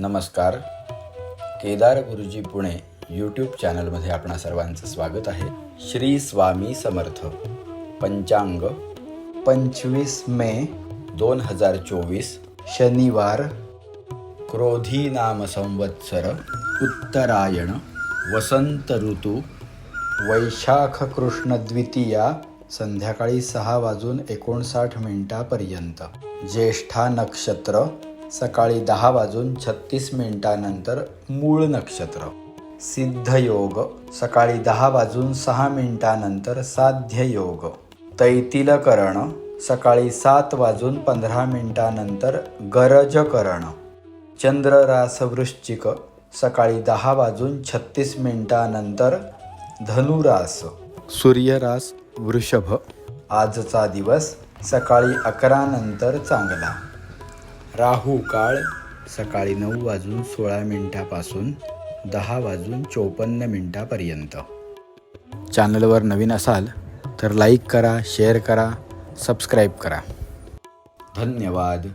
नमस्कार. केदार गुरुजी पुणे यूट्यूब चॅनलमध्ये आपणा सर्वांचं स्वागत आहे. श्री स्वामी समर्थ. पंचांग पंचवीस मे दोन हजार चोवीस शनिवार क्रोधी नाम संवत्सर उत्तरायण वसंत ऋतू वैशाख कृष्ण द्वितीया संध्याकाळी सहा वाजून एकोणसाठ मिनिटापर्यंत. ज्येष्ठा नक्षत्र सकाळी दहा वाजून छत्तीस मिनिटानंतर मूळ नक्षत्र. सिद्ध योग सकाळी दहा वाजून सहा मिनिटानंतर साध्य योग तैतिलकरण. सकाळी सात वाजून पंधरा मिनिटानंतर गरजकरण. चंद्ररास वृश्चिक सकाळी दहा वाजून छत्तीस मिनिटानंतर धनुरास. सूर्यरास वृषभ. आजचा दिवस सकाळी अकरा नंतर चांगला. राहू काळ सकाळी नऊ वाजून सोळा मिनिटापासून दहा वाजून चोपन्न मिनिटापर्यंत. चॅनलवर नवीन असाल तर लाईक करा शेअर करा सबस्क्राईब करा. धन्यवाद.